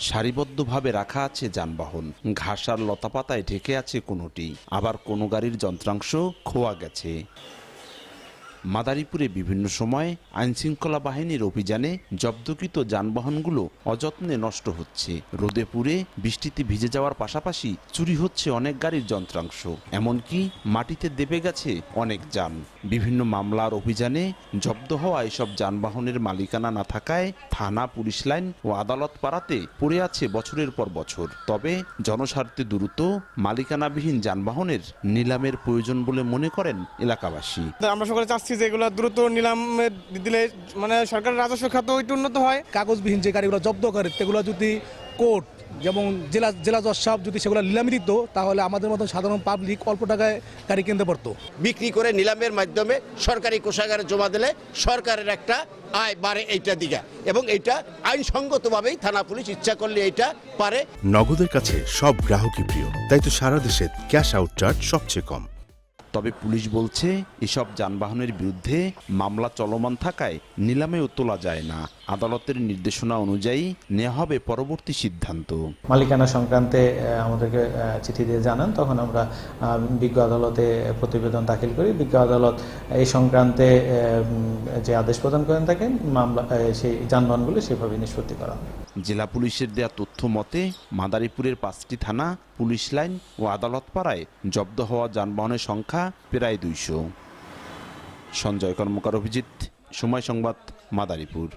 সারিবদ্ধভাবে রাখা আছে যানবাহন। ঘাসার লতাপাতায় ঢেকে আছে কোনোটি। আবার কোনো গাড়ির যন্ত্রাংশ খোয়া গেছে। মাদারীপুরে বিভিন্ন সময় আইনশৃঙ্খলা বাহিনীর অভিযানে জব্দকৃত যানবাহনগুলো অযত্নে নষ্ট হচ্ছে। রোদে পুড়ে বৃষ্টিতে ভিজে যাওয়ার পাশাপাশি চুরি হচ্ছে অনেক গাড়ির যন্ত্রাংশ। এমনকি মাটিতে দেবে গেছে অনেক যান। বিভিন্ন মামলার অভিযানে জব্দ হওয়া এসব যানবাহনের মালিকানা না থাকায় থানা, পুলিশ লাইন ও আদালত পাড়াতে পড়ে আছে বছরের পর বছর। তবে জনস্বার্থে দ্রুত মালিকানাবিহীন যানবাহনের নিলামের প্রয়োজন বলে মনে করেন এলাকাবাসী। আমরা সকলে যে এগুলো দ্রুত নিলামে দিলে মানে সরকারের রাজস্ব খাত একটু উন্নত হয়। কাগজবিহীন যে গাড়িগুলো জব্দ করে সেগুলো যদি কোর্ট যেমন জেলা জেলা জজ সাহেব যদি সেগুলো নিলামে দিত তাহলে আমাদের মতো সাধারণ পাবলিক অল্প টাকায় গাড়ি কিনতে পারতো। বিক্রি করে নিলামের মাধ্যমে সরকারি কোষাগারে জমা দিলে সরকারের একটা আয় বাড়ে এইটা দিকে। এবং এইটা আইনসঙ্গতভাবেই থানা পুলিশ ইচ্ছা করলে এইটা পারে। নগদের কাছে সব গ্রাহকই প্রিয় তাই তো সারা দেশে ক্যাশ আউট চার্জ সবচেয়ে কম। তবে পুলিশ বলছে, এসব যানবাহনের বিরুদ্ধে মামলা চলমান থাকায় নিলামেও তোলা যায় না। আদালতের নির্দেশনা অনুযায়ী নেওয়া হবে পরবর্তী সিদ্ধান্ত। মালিকানা সংক্রান্তে আমাদেরকে চিঠি দিয়ে জানান, তখন আমরা বিজ্ঞ আদালতে প্রতিবেদন দাখিল করি। বিজ্ঞ আদালত এই সংক্রান্তে যে আদেশ প্রদান করেন থাকেন মামলা সেই যানবাহনগুলো সেভাবে নিষ্পত্তি করা হয় জেলা পুলিশের দেয়া তথ্য মতে, মাদারীপুরের পাঁচটি থানা, পুলিশ লাইন ও আদালত পাড়ায় জব্দ হওয়া যানবাহনের সংখ্যা প্রায় দুইশো। সঞ্জয় কর্মকার অভিজিৎ, সময় সংবাদ, মাদারীপুর।